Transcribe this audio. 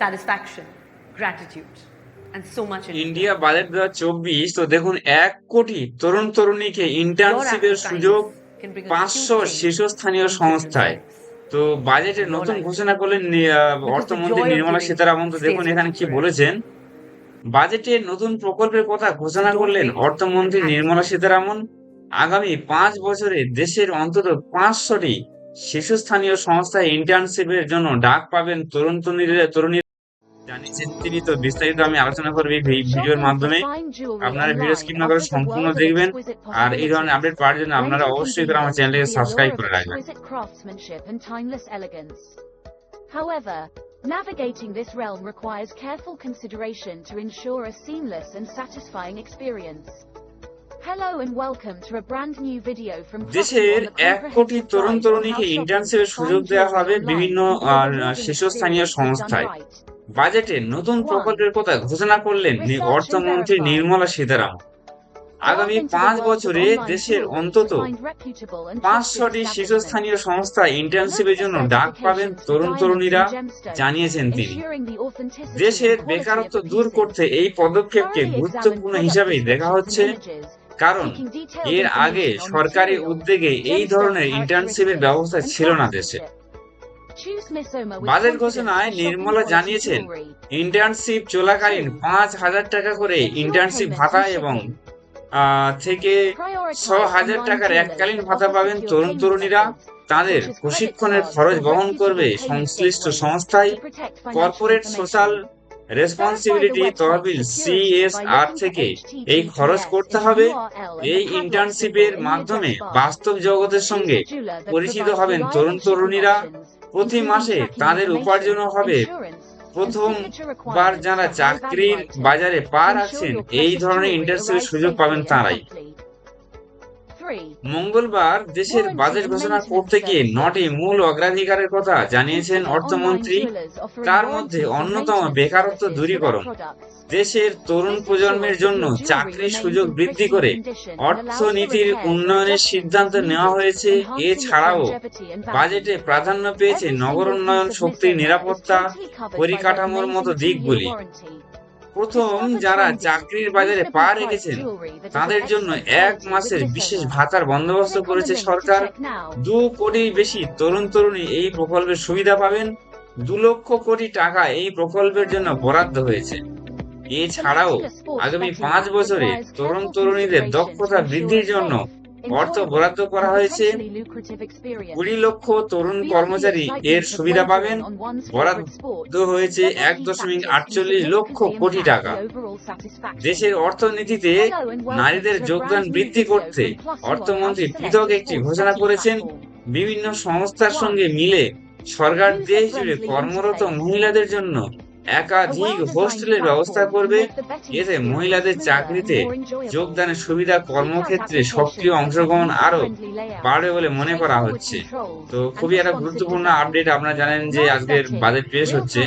satisfaction, gratitude, and so much India budget দু চব্বিশ তো দেখুন এক কোটি তরুণ তরুণীকে ইন্টার্নশিপের সুযোগ পাঁচশো শীর্ষস্থানীয় সংস্থায় তো বাজেটে নতুন ঘোষণা করলেন অর্থমন্ত্রী নির্মলা সীতারামন তো দেখুন এখানে কি বলেছেন বাজেটে নতুন প্রকল্পের কথা ঘোষণা করলেন অর্থমন্ত্রী নির্মলা সীতারামন আগামী পাঁচ বছরে দেশের অন্তত পাঁচশোটি শীর্ষস্থানীয় সংস্থায় ইন্টার্নশিপের জন্য ডাক পাবেন তরুণ তরুণীরা তরুণী জানিয়েছেন তিনি তো বিস্তারিত আমি আলোচনা করব এই ভিডিওর মাধ্যমে আপনারা ভিডিও স্কিপ না করে সম্পূর্ণ দেখবেন আর এই ধরনের আপডেট পাওয়ার জন্য আপনারা অবশ্যই করে আমার চ্যানেলকে সাবস্ক্রাইব করে রাখবেন. However, navigating this realm requires careful consideration to ensure a seamless and satisfying experience. Hello and welcome to a brand new video from দেশের এক কোটি তরুণ তরুণীকে ইন্টার্নশিপের সুযোগ দেওয়া হবে বিভিন্ন শীর্ষস্থানীয় সংস্থায়. বাজেটে নতুন প্রকল্পের কথা ঘোষণা করলেন অর্থমন্ত্রী নির্মলা সীতারামন। আগামী পাঁচ বছরে দেশের অন্তত পাঁচশোটি শীর্ষস্থানীয় সংস্থা ইন্টার্নশিপের জন্য ডাক পাবেন তরুণ তরুণীরা জানিয়েছেন তিনি। দেশের বেকারত্ব দূর করতে এই পদক্ষেপকে গুরুত্বপূর্ণ হিসাবেই দেখা হচ্ছে কারণ এর আগে সরকারি উদ্যোগে এই ধরনের ইন্টার্নশিপের ব্যবস্থা ছিল না দেশে। বাজেট ঘোষণায় নির্মলা জানিয়েছেন ইন্টার্নশিপ চলাকালীন পাঁচ হাজার টাকা করে ইন্টার্নশিপ ভাতা এবং থেকে ছ হাজার টাকার এককালীন ভাতা পাবেন তরুণ তরুণীরা। তাদের প্রশিক্ষণের খরচ বহন করবে সংশ্লিষ্ট সংস্থায় কর্পোরেট সোশ্যাল রেসপন্সিবিলিটি তহবিল সিএসআর থেকে এই খরচ করতে হবে। এই ইন্টার্নশিপের মাধ্যমে বাস্তব জগতের সঙ্গে পরিচিত হবেন তরুণ তরুণীরা। প্রতি মাসে তাদের উপার্জন হবে প্রথমবার যারা চাকরির বাজারে পা রাখছেন এই ধরনের ইন্টার্নশিপের সুযোগ পাবেন তারাই। মঙ্গলবার দেশের বাজেট ঘোষণা করতে গিয়ে নটি মূল অগ্রাধিকারের কথা জানিয়েছেন অর্থমন্ত্রী। তার মধ্যে অন্যতম বেকারত্ব দূরীকরণ। দেশের তরুণ প্রজন্মের জন্য চাকরির সুযোগ বৃদ্ধি করে অর্থনীতির উন্নয়নের সিদ্ধান্ত নেওয়া হয়েছে। এছাড়াও বাজেটে প্রাধান্য পেয়েছে নগর উন্নয়ন শক্তির নিরাপত্তা পরিকাঠামোর মতো দিকগুলি। প্রথম যারা চাকরির বাজারে পা রেখেছেন, তাদের জন্য এক মাসের বিশেষ ভাতার বন্দোবস্ত করেছে সরকার। দু কোটি বেশি তরুণ তরুণী এই প্রকল্পের সুবিধা পাবেন। দু লক্ষ কোটি টাকা এই প্রকল্পের জন্য বরাদ্দ হয়েছে। এছাড়াও আগামী পাঁচ বছরে তরুণ তরুণীদের দক্ষতা বৃদ্ধির জন্য অর্থ বরাদ্দ করা হয়েছে। কুড়ি লক্ষ তরুণ কর্মচারী এর সুবিধা পাবেন। বরাদ্দ হয়েছে এক দশমিক আটচল্লিশ লক্ষ কোটি টাকা। দেশের অর্থনীতিতে নারীদের যোগদান বৃদ্ধি করতে অর্থমন্ত্রী পৃথক একটি ঘোষণা করেছেন। বিভিন্ন সংস্থার সঙ্গে মিলে সরকার দেশ জুড়ে কর্মরত মহিলাদের জন্য একাধিক হোস্টেলের ব্যবস্থা করবে এতে মহিলাদের চাকরিতে যোগদানের সুবিধা কর্মক্ষেত্রে সক্রিয় অংশগ্রহণ আরও বাড়বে বলে মনে করা হচ্ছে। তো খুবই একটা গুরুত্বপূর্ণ আপডেট আপনারা জানেন যে আজকের বাজেট পেশ হচ্ছে।